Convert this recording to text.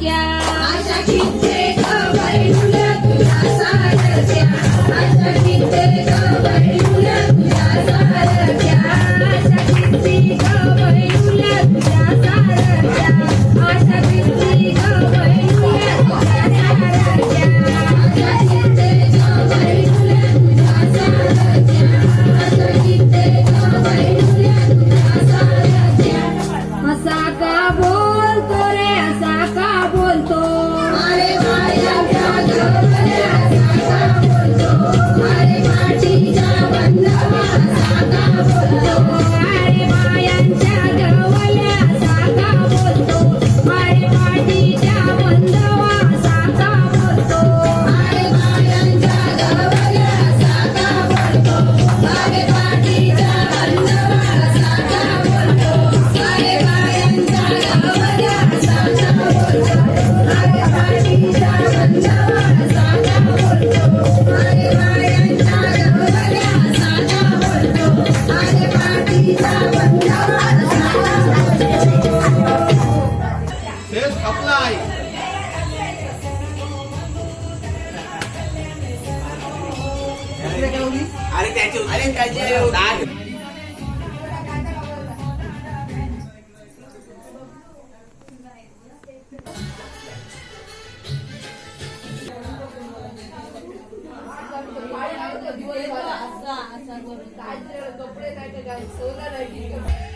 ya. असा असा करून.